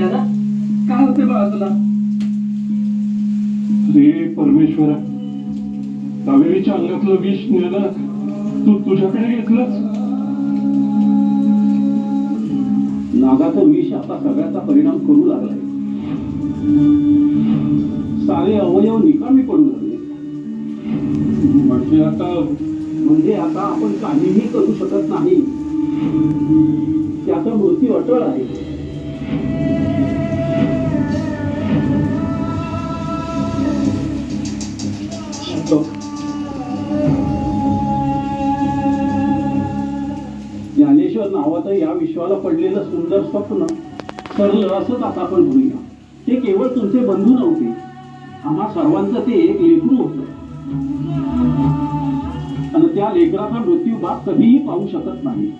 दादा काय होते बाळा तुला. रे परमेश्वरा कावेरीच्या अंगातलं विष नेलं तू तुझ्याकडे घेतलंच नागाचं विष आता सगळ्याचा परिणाम करू लागलाय. सारे अवयव निकामी पडू लागले. म्हणजे आता म्हणजे आता आपण काहीही करू शकत नाही. त्याचा मृत्यू अटळ आहे. तो ज्ञानेश्वर नावाचं या विश्वाला पडलेलं सुंदर स्वप्न ठरलं असंच आता आपण म्हणूया ते केवळ तुमचे बंधू नव्हते. आम्हा सर्वांचं ते एक लेकरू होतं. आणि त्या लेकराचा मृत्यू बाप कधीही पाहू शकत नाही.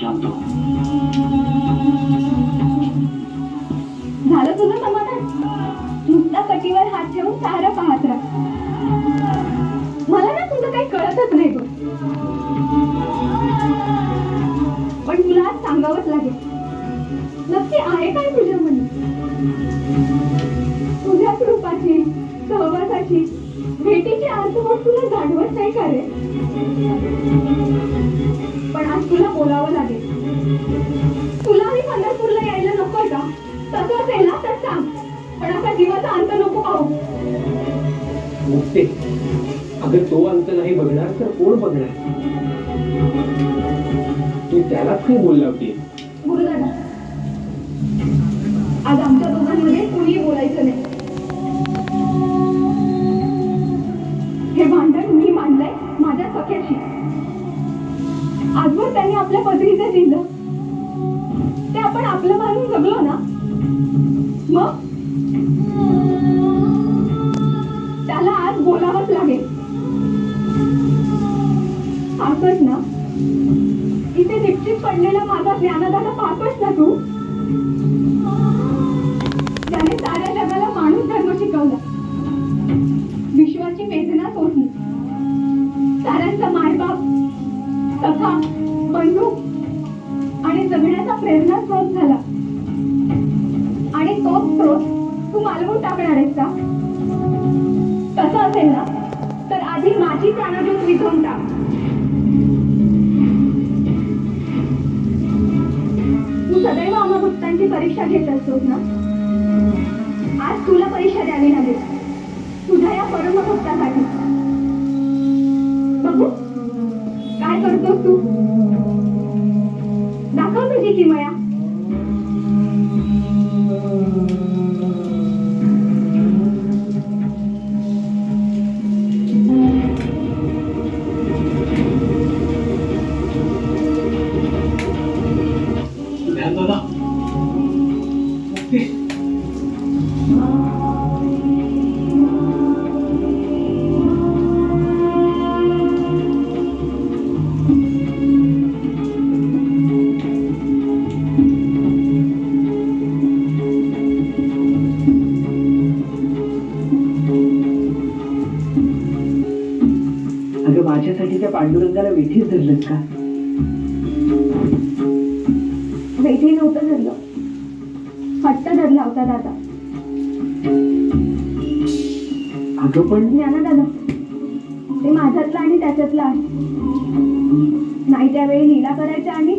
शांत हो. तुझं नाही पण तुला आज सांगावंच लागेल. नक्की आहे काय तुझ्या मनी तुझ्या कृपाची सहवासाची भेटीची आजवर तुला जाणवत नाही का रे? पण आज तुला बोलावं लागेल. तुलाही पंढरपूरला यायला नकोय का? तसं असेल ना तर सांग. पण आता जीवाचा अंत नको पाहू. अगं तो अंत नाही बघणार तर कोण बघणार? तू त्यालाच काय बोल लावते गुरुदादा आज आमच्या दोघांमध्ये कुणीही बोलायचं नाही. हे भांडण मी मांडलंय माझ्या सख्याशी. आजवर त्यांनी आपल्या पदरीचं दिलं. ते आपण आपलं मानून जगलो ना. मग? पाहतोस ना. इथे निश्चित पडलेला माझा ज्ञानदाता पाहतोस ना तू? त्याने साऱ्या जगाला माणूस धर्म शिकवला. विश्वाची वेदना सोडली. साऱ्यांचा मायबाप तथा बंधू आणि जगण्याचा प्रेरणा स्रोत झाला. आणि तोच स्रोत तू मालवून टाकणार आहेस का? तसं असेल ना तर आधी माझी प्राणज्योत विझवून टाक. ती परीक्षा घेत असतोस ना? आज तुला परीक्षा द्यावी लागेल. तुझ्या या परमभक्तासाठी. बघू काय करतोस तू? दाखव तुझी किमया. माझ्यासाठी त्या पांडुरंगाला वेठीच धरलंस का? वेठी नव्हतं धरलं. हट्ट धरला होता दादा. अगं पण ज्ञाना दादा ते माझ्यातलं आणि त्याच्यातलं आहे. नाही त्यावेळी लीला करायच्या आणि